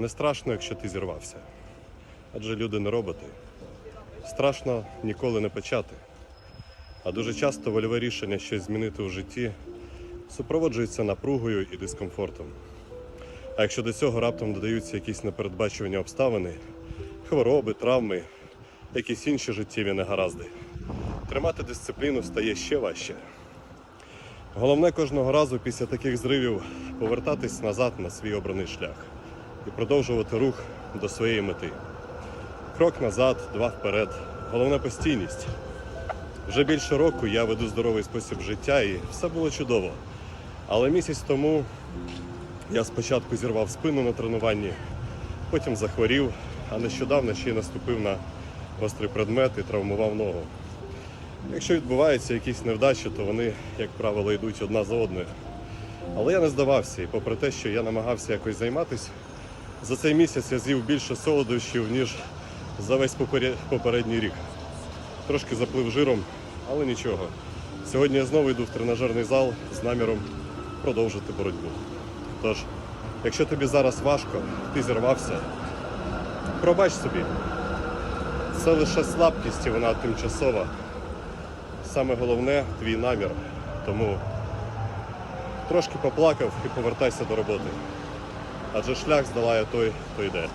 Не страшно, якщо ти зірвався. Адже люди не роботи. Страшно ніколи не почати. А дуже часто вольове рішення щось змінити у житті супроводжується напругою і дискомфортом. А якщо до цього раптом додаються якісь непередбачувані обставини, хвороби, травми, якісь інші життєві негаразди, тримати дисципліну стає ще важче. Головне кожного разу після таких зривів повертатись назад на свій обраний шлях і продовжувати рух до своєї мети. Крок назад, два вперед. Головне постійність. Вже більше року я веду здоровий спосіб життя і все було чудово. Але місяць тому я спочатку зірвав спину на тренуванні, потім захворів, а нещодавно ще й наступив на гострий предмет і травмував ногу. Якщо відбуваються якісь невдачі, то вони, як правило, йдуть одна за одною. Але я не здавався, і попри те, що я намагався якось займатися, за цей місяць я з'їв більше солодощів, ніж за весь попередній рік. Трошки заплив жиром, але нічого. Сьогодні я знову йду в тренажерний зал з наміром продовжити боротьбу. Тож, якщо тобі зараз важко, ти зірвався, пробач собі. Це лише слабкість і вона тимчасова. Саме головне твій намір. Тому трошки поплакав і повертайся до роботи. Адже шлях здолає той, хто йде.